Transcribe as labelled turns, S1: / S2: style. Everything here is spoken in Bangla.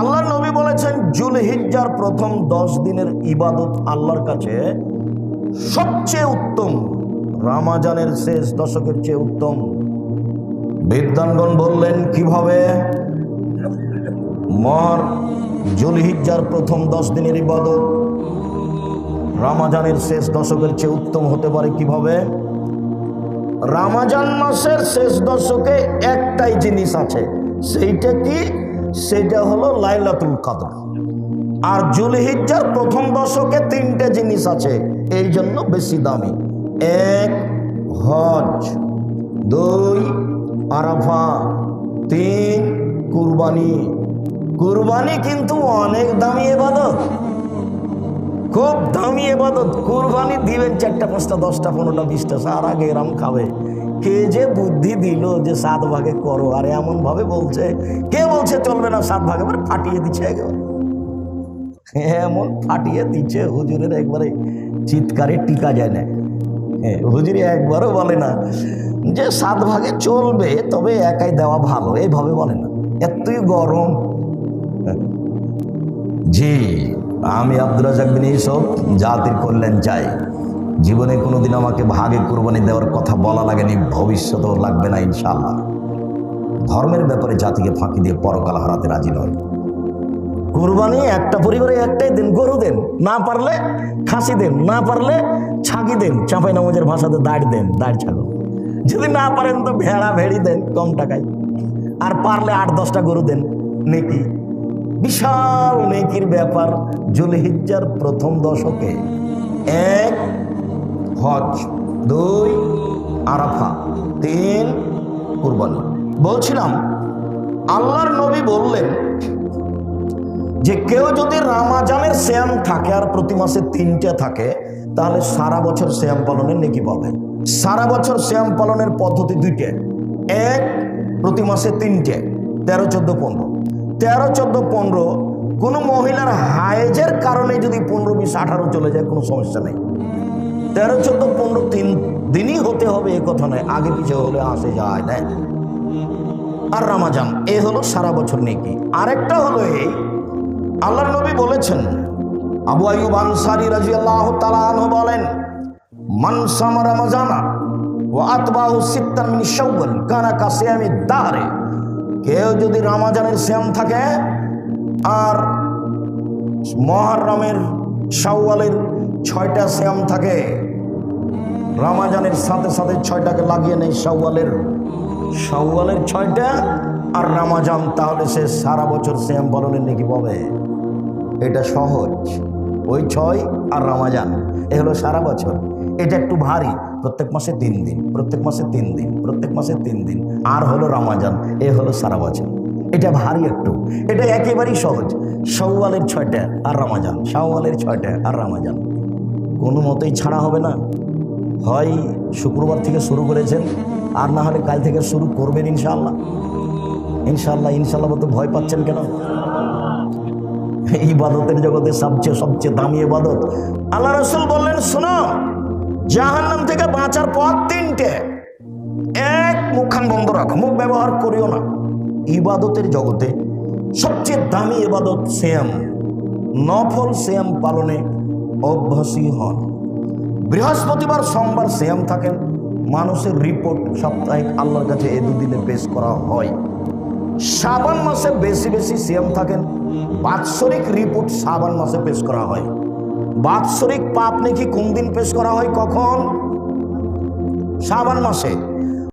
S1: আল্লাহ নবী বলেছেন, জুলহিজ্জার প্রথম দশ দিনের ইবাদত আল্লাহর কাছে সবচেয়ে উত্তম, রামাজানের শেষ দশকের চেয়ে উত্তম। বিদ্যানগণ বললেন, কীভাবে? মর জুলহিজ্জার প্রথম দশ দিনের ইবাদত রামাজানের শেষ দশকের চেয়ে উত্তম হতে পারে কীভাবে? রামাজান মাসের শেষ দশকে একটাই জিনিস আছে, সেইটা কি? সেটা হলো লাইলাতুল কাদর। আর জুলহিজ্জার প্রথম দশকে তিনটে জিনিস আছে, এই জন্য বেশি দামি। এক, হজ। দুই, আরাফা। তিন, কুরবানি। কুরবানি কিন্তু অনেক দামি এবাদত। খুব দামি এবাদত। কুরবানি দিবেন চারটা, পাঁচটা, দশটা, পনেরোটা, বিশটা, সার আগে এরাম খাবে। কে যে বুদ্ধি দিল যে সাত ভাগে করো, আর এমন ভাবে বলছে, কে বলছে চলবে না সাত ভাগে? মানে ফাটিয়ে দিচ্ছে একেবারে। এমন ফাটিয়ে দিচ্ছে, হুজুরের একবারে চিৎকারে টিকা যায় না। হুজুরি একবারও বলে না যে সাত ভাগে চলবে, তবে একাই দেওয়া ভালো এইভাবে বলে না। এতই গরম। জি, আমি আব্দুল রাজাক বিন এইসব জাতির কল্যাণ চাই। জীবনে কোনোদিন আমাকে ভাগে কোরবানি দেওয়ার কথা বলা লাগেনি, ভবিষ্যতেও লাগবে না ইনশাল্লাহ ধর্মের ব্যাপারে জাতিকে ফাঁকি দিয়ে পরকাল হারাতে রাজি নয়। কোরবানি একটা পরিবারে একটাই দিন, গরু দেন, না পারলে খাসি দেন, না পারলে ছাগি দেন, চাঁপাই নামাজের ভাষাতে দাঁড় দেন, দাঁড় ছাগল। যদি না পারেন তো ভেড়া ভেড়ি দেন, কম টাকায়। আর পারলে আট দশটা গরু দেন, নেকি। বিশাল নেকির ব্যাপার, জুলহিজ্জার প্রথম দশকে এক হজ দুই আরাফা তিন, কুরবানি। বলছিলাম, আল্লাহর নবী বললেন যে, কেউ যদি রামাজানের শ্যাম থাকে আর প্রতি মাসে তিনটে থাকে, তাহলে সারা বছর শ্যাম পালনের নেকি পাবে। সারা বছর শ্যাম পালনের পদ্ধতি দুইটে। এক, প্রতি মাসে তিনটে, তেরো, চোদ্দ, পনেরো। তেরো, চোদ্দ, পনেরো, কোনো মহিলার হায়েজের কারণে যদি পনেরো, বিশ, আঠারো চলে যায়, কোনো সমস্যা নেই। তেরো, চোদ্দ, পনেরো, তিন দিনই হতে হবে, এ কথা নয়। আগে পিছিয়ে হলে আসে যায় না আর রামাজান, এ হলো সারা বছর নেকি। আরেকটা হলো এই, আল্লাহর নবী বলেছেন, আবু আইয়ুব আনসারী রাদিয়াল্লাহু তাআলা আনহু বলেন, মান সামা রমাজানা ওয়া আতবাহু সিত্তান শাওয়াল কানা কাসিয়ামি দাহরে। কেউ যদি রমাজানের শ্যাম থাকে, আর মহরমের শাওয়ালের ছয়টা শ্যাম থাকে। রমাজানের সাথে সাথে ছয়টাকে লাগিয়ে নেই শাওয়ালের। শাওয়ালের ছয়টা আর রামাজান, তাহলে সে সারা বছর শ্যাম পালনের নাকি পাবে। এটা সহজ। ওই ছয় আর রামাজান, এ হলো সারা বছর। এটা একটু ভারী, প্রত্যেক মাসে তিন দিন, প্রত্যেক মাসে তিন দিন, প্রত্যেক মাসে তিন দিন। আর হলো রামাজান, এ হলো সারা বছর। এটা ভারী একটু। এটা একেবারেই সহজ। সওয়ালের ছয়টা আর রামাজান সওয়ালের ছয়টা আর রামাজান। কোনো মতেই ছাড়া হবে না। হয় শুক্রবার থেকে শুরু করেছেন, আর না হলে কাল থেকে শুরু করবেন ইনশাল্লাহ ইনশাল্লাহ ইনশাআল্লাহ তো ভয় পাচ্ছেন কেন? এই ইবাদতের জগতে সবচেয়ে সবচেয়ে দামি ইবাদত। আল্লাহ রসুল বললেন, শোনো, জাহান্নাম থেকে বাঁচার পথ তিনটে। এক, মুখখান বন্ধ রাখো, মুখ ব্যবহার করিও না। ইবাদতের জগতে সবচেয়ে দামি ইবাদত শ্যাম নফল শ্যাম পালনে অভ্যাসী হন। বৃহস্পতিবার সোমবার শ্যাম থাকেন। মানুষের রিপোর্ট সাপ্তাহিক আল্লাহর কাছে এ দুদিনে পেশ করা হয়। শ্রাবণ মাসে বেশি বেশি সিএম থাকেন। বাৎসরিক রিপোর্ট শ্রাবণ মাসে পেশ করা হয়। বাৎসরিক পাপ নাকি কোন দিন পেশ করা হয় কখন? শ্রাবণ মাসে।